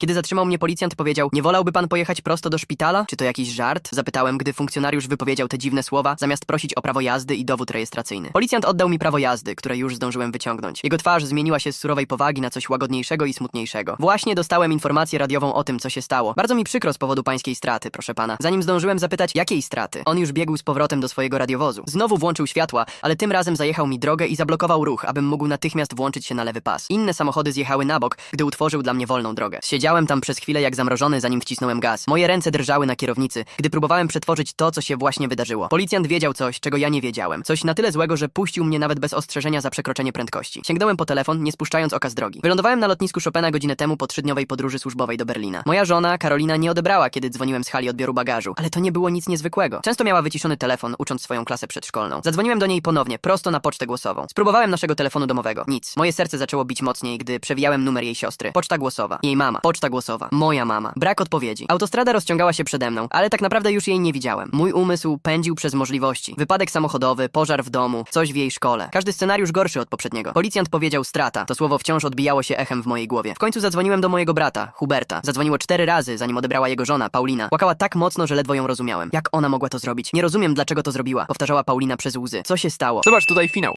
Kiedy zatrzymał mnie policjant, powiedział: Nie wolałby pan pojechać prosto do szpitala? Czy to jakiś żart? Zapytałem, gdy funkcjonariusz wypowiedział te dziwne słowa, zamiast prosić o prawo jazdy i dowód rejestracyjny. Policjant oddał mi prawo jazdy, które już zdążyłem wyciągnąć. Jego twarz zmieniła się z surowej powagi na coś łagodniejszego i smutniejszego. Właśnie dostałem informację radiową o tym, co się stało. Bardzo mi przykro z powodu pańskiej straty, proszę pana. Zanim zdążyłem zapytać, jakiej straty, on już biegł z powrotem do swojego radiowozu. Znowu włączył światła, ale tym razem zajechał mi drogę i zablokował ruch, abym mógł natychmiast włączyć się na lewy pas. Inne samochody zjechały na bok, gdy utworzył dla mnie wolną drogę. Tam przez chwilę jak zamrożony, zanim wcisnąłem gaz. Moje ręce drżały na kierownicy, gdy próbowałem przetworzyć to, co się właśnie wydarzyło. Policjant wiedział coś, czego ja nie wiedziałem. Coś na tyle złego, że puścił mnie nawet bez ostrzeżenia za przekroczenie prędkości. Sięgnąłem po telefon, nie spuszczając oka z drogi. Wylądowałem na lotnisku Chopina godzinę temu po trzydniowej podróży służbowej do Berlina. Moja żona, Karolina, nie odebrała, kiedy dzwoniłem z hali odbioru bagażu, ale to nie było nic niezwykłego. Często miała wyciszony telefon, ucząc swoją klasę przedszkolną. Zadzwoniłem do niej ponownie, prosto na pocztę głosową. Spróbowałem naszego telefonu domowego. Nic. Moje serce zaczęło bić mocniej, gdy przewijałem numer jej siostry. Poczta głosowa. Jej mama. Poczta głosowa. Moja mama. Brak odpowiedzi. Autostrada rozciągała się przede mną, ale tak naprawdę już jej nie widziałem. Mój umysł pędził przez możliwości. Wypadek samochodowy, pożar w domu, coś w jej szkole. Każdy scenariusz gorszy od poprzedniego. Policjant powiedział strata. To słowo wciąż odbijało się echem w mojej głowie. W końcu zadzwoniłem do mojego brata, Huberta. Zadzwoniło cztery razy, zanim odebrała jego żona, Paulina. Płakała tak mocno, że ledwo ją rozumiałem. Jak ona mogła to zrobić? Nie rozumiem, dlaczego to zrobiła. Powtarzała Paulina przez łzy. Co się stało? Zobacz tutaj finał.